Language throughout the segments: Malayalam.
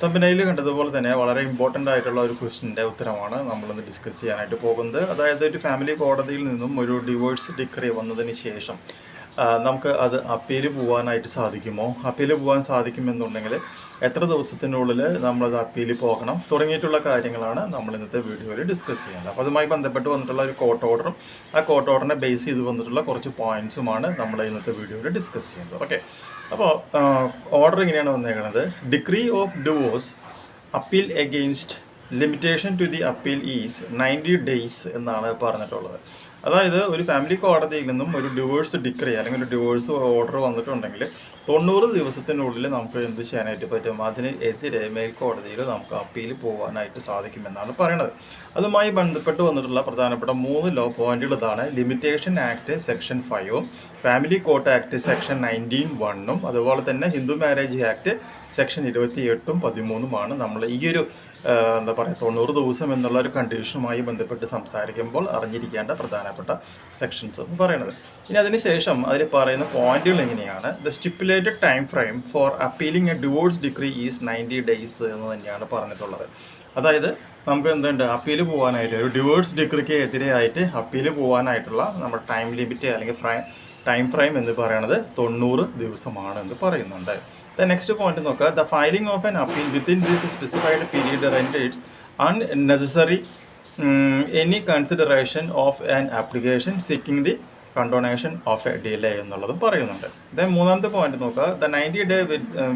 തമ്പനയിൽ കണ്ടതുപോലെ തന്നെ വളരെ ഇമ്പോർട്ടന്റ് ആയിട്ടുള്ള ഒരു ക്വസ്റ്റിന്റെ ഉത്തരമാണ് നമ്മളിന്ന് ഡിസ്കസ് ചെയ്യാനായിട്ട് പോകുന്നത്. അതായത് ഒരു ഫാമിലി കോടതിയിൽ നിന്നും ഒരു ഡിവോഴ്സ് ഡിക്രി വന്നതിന് ശേഷം നമുക്ക് അത് അപ്പീൽ പോകാനായിട്ട് സാധിക്കുമോ? അപ്പീൽ പോകാൻ സാധിക്കുമെന്നുണ്ടെങ്കിൽ എത്ര ദിവസത്തിനുള്ളിൽ നമ്മളത് അപ്പീൽ പോകണം തുടങ്ങിയിട്ടുള്ള കാര്യങ്ങളാണ് നമ്മൾ ഇന്നത്തെ വീഡിയോയിൽ ഡിസ്കസ് ചെയ്യുന്നത് അപ്പോൾ അതുമായി ബന്ധപ്പെട്ട് വന്നിട്ടുള്ള ഒരു കോർട്ട് ഓർഡറും ആ കോർട്ട് ഓർഡറിനെ ബേസ് ചെയ്ത് വന്നിട്ടുള്ള കുറച്ച് പോയിന്റ്സുമാണ് നമ്മൾ ഇന്നത്തെ വീഡിയോയിൽ ഡിസ്കസ് ചെയ്യുന്നത് ഓക്കെ അപ്പോൾ ഓർഡർ ഇങ്ങനെയാണ് വന്നേക്കുന്നത് decree of divorce appeal against limitation to the appeal is ninety days എന്നാണ് പറഞ്ഞിട്ടുള്ളത്. അതായത് ഒരു ഫാമിലി കോടതിയിൽ നിന്നും ഒരു ഡിവോഴ്സ് ഡിക്രി അല്ലെങ്കിൽ ഒരു ഡിവോഴ്സ് ഓർഡർ വന്നിട്ടുണ്ടെങ്കിൽ തൊണ്ണൂറ് ദിവസത്തിനുള്ളിൽ നമുക്ക് എന്ത് ചെയ്യാനായിട്ട് പറ്റും? അതിനെതിരെ മേൽക്കോടതിയിൽ നമുക്ക് അപ്പീൽ പോകാനായിട്ട് സാധിക്കുമെന്നാണ് പറയുന്നത് അതുമായി ബന്ധപ്പെട്ട് വന്നിട്ടുള്ള പ്രധാനപ്പെട്ട മൂന്ന് ലോ പോയിന്റുകൾ ഇതാണ്. ലിമിറ്റേഷൻ ആക്ട് സെക്ഷൻ ഫൈവും family court act section nineteen വണ്ണും അതുപോലെ തന്നെ ഹിന്ദു മാരേജ് ആക്ട് സെക്ഷൻ ഇരുപത്തി എട്ടും പതിമൂന്നുമാണ് നമ്മൾ ഈ ഒരു എന്താ പറയുക തൊണ്ണൂറ് ദിവസം എന്നുള്ള ഒരു കണ്ടീഷനുമായി ബന്ധപ്പെട്ട് സംസാരിക്കുമ്പോൾ അറിഞ്ഞിരിക്കേണ്ട പ്രധാനപ്പെട്ട സെക്ഷൻസ് എന്ന് പറയുന്നത് ഇനി അതിനുശേഷം അതിൽ പറയുന്ന പോയിന്റുകൾ എങ്ങനെയാണ്? The stipulated time frame for appealing a divorce decree is ninety days എന്ന് തന്നെയാണ് പറഞ്ഞിട്ടുള്ളത്. അതായത് നമുക്ക് എന്തുണ്ട്? അപ്പീൽ പോകാനായിട്ട് ഒരു ഡിവോഴ്സ് ഡിഗ്രിക്ക് എതിരെയായിട്ട് അപ്പീൽ പോകാനായിട്ടുള്ള നമ്മുടെ ടൈം ലിമിറ്റ് അല്ലെങ്കിൽ ഫ്രൈ ടൈം ഫ്രെയിം എന്ന് പറയുന്നത് തൊണ്ണൂറ് ദിവസമാണ് എന്ന് പറയുന്നുണ്ട്. ദ നെക്സ്റ്റ് പോയിന്റ് നോക്കുക. The filing of an appeal within this specified period renders unnecessary any consideration of an application seeking the condonation of a delay എന്നുള്ളതും പറയുന്നുണ്ട്. ദെൻ മൂന്നാമത്തെ പോയിന്റ് നോക്കുക. The ninety day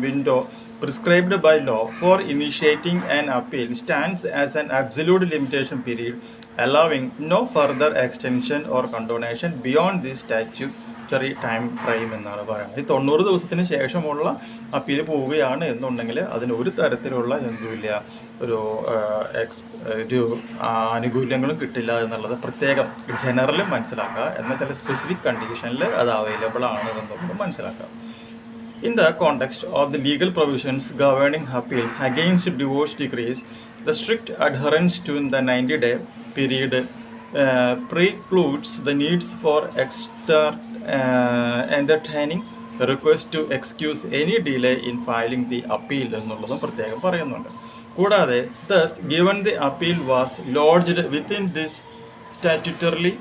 window prescribed by law for initiating an appeal stands as an absolute limitation period allowing no further extension or condonation beyond the statutory time frame എന്നാണ് പറയുന്നത്. ഈ തൊണ്ണൂറ് ദിവസത്തിന് ശേഷമുള്ള അപ്പീൽ പോവുകയാണ് എന്നുണ്ടെങ്കിൽ അതിന് ഒരു തരത്തിലുള്ള എന്തുമില്ല ഒരു എക്സ് ഒരു ആനുകൂല്യങ്ങളും കിട്ടില്ല എന്നുള്ളത് പ്രത്യേകം ജനറലും മനസ്സിലാക്കുക. എന്നാൽ ചില സ്പെസിഫിക് കണ്ടീഷനിൽ അത് അവൈലബിൾ ആണ് എന്നുള്ളത് മനസ്സിലാക്കുക. In the context of the legal provisions governing appeal against divorce decrees, the strict adherence to the 90 day period uh, precludes the needs for extra uh, entertaining request to excuse any delay in filing the appeal എന്നുള്ളതും പ്രത്യേകം പറയുന്നുണ്ട് കൂടാതെ thus given appeal was lodged within this statutorily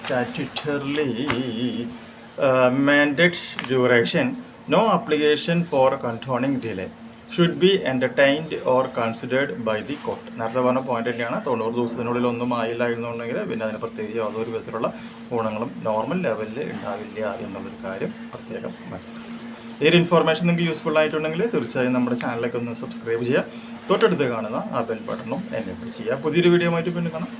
statutorily uh, mandate duration, no application for condoning delay should be entertained or considered by the court നേരത്തെ പറഞ്ഞ പോയിന്റ് തന്നെയാണ്. തൊണ്ണൂറ് ദിവസത്തിനുള്ളിൽ ഒന്നും ആയില്ല എന്നുണ്ടെങ്കിൽ പിന്നെ അതിന് പ്രത്യേകിച്ച് യാതൊരു വിധത്തിലുള്ള ഗുണങ്ങളും നോർമൽ ലെവലിൽ ഉണ്ടാവില്ല എന്നുള്ളൊരു കാര്യം പ്രത്യേകം മനസ്സിലാക്കും ഈ ഒരു ഇൻഫോർമേഷൻ നിങ്ങൾക്ക് യൂസ്ഫുൾ ആയിട്ടുണ്ടെങ്കിൽ തീർച്ചയായും നമ്മുടെ ചാനലിലേക്ക് ഒന്ന് സബ്സ്ക്രൈബ് ചെയ്യുക. തൊട്ടടുത്ത് കാണുന്ന ആ ബെൽ ബട്ടണും എന്നെ ചെയ്യുക. പുതിയൊരു വീഡിയോ ആയിട്ട് പിന്നെ കാണാം.